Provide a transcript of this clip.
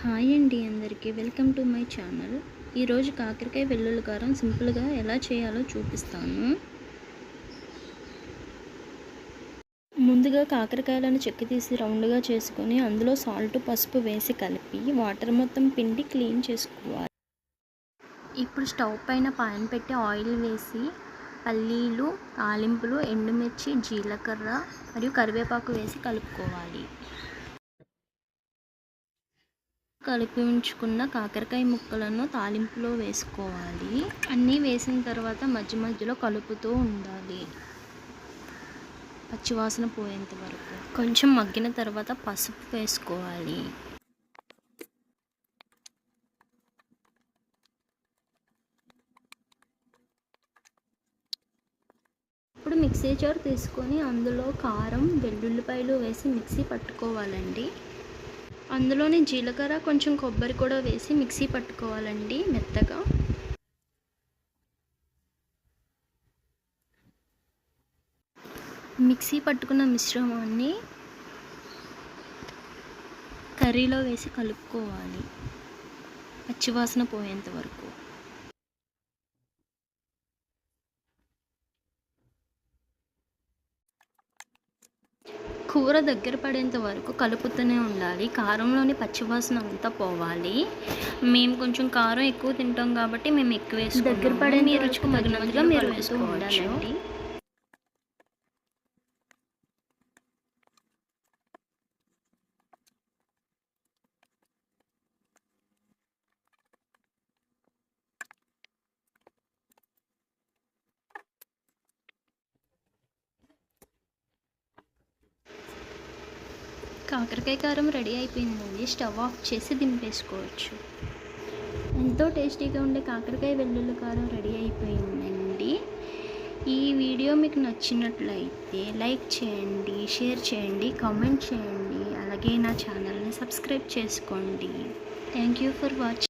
Hi అండి అందరికీ. Welcome to my channel. ఈరోజు కాకరకాయ వెల్లుల్లి కారం సింపుల్గా ఎలా చేయాలో చూపిస్తాను. ముందుగా కాకరకాయలను చెక్కి తీసి రౌండ్గా చేసుకొని అందులో సాల్ట్ పసుపు వేసి కలిపి వాటర్ మొత్తం పిండి క్లీన్ చేసుకోవాలి. ఇప్పుడు స్టవ్ పైన పాన్ పెట్టి ఆయిల్ వేసి పల్లీలు తాలింపులు ఎండుమిర్చి జీలకర్ర మరియు కరివేపాకు వేసి కలుపుకోవాలి. కలిపి ఉంచుకున్న కాకరకాయ ముక్కలను తాలింపులో వేసుకోవాలి. అన్నీ వేసిన తర్వాత మధ్య మధ్యలో కలుపుతూ ఉండాలి. పచ్చివాసన పోయేంత వరకు. కొంచెం మగ్గిన తర్వాత పసుపు వేసుకోవాలి. ఇప్పుడు మిక్సీ జార్ తీసుకొని అందులో కారం వెల్లుల్లిపాయలు వేసి మిక్సీ పట్టుకోవాలండి. అందులోనే జీలకర్ర కొంచెం కొబ్బరి కూడా వేసి మిక్సీ పట్టుకోవాలండి మెత్తగా. మిక్సీ పట్టుకున్న మిశ్రమాన్ని కర్రీలో వేసి కలుపుకోవాలి. పచ్చివాసన పోయేంత వరకు. కూర దగ్గర పడేంత వరకు కలుపుతూనే ఉండాలి. కారంలోని పచ్చివాసన అంతా పోవాలి. మేము కొంచెం కారం ఎక్కువ తింటాం కాబట్టి మేము ఎక్కువ వేసి దగ్గర పడే రుచికి తగినట్టుగా మీరు వేసుకోవచ్చు కాకరకాయ కారం రెడీ అయిపోయిందండి. స్టవ్ ఆఫ్ చేసి దింపేసుకోవచ్చు. ఎంతో టేస్టీగా ఉండే కాకరకాయ వెల్లుల్లి కారం రెడీ అయిపోయిందండి. ఈ వీడియో మీకు నచ్చినట్లయితే లైక్ చేయండి షేర్ చేయండి కామెంట్ చేయండి. అలాగే నా ఛానల్ని సబ్స్క్రైబ్ చేసుకోండి. Thank you for watching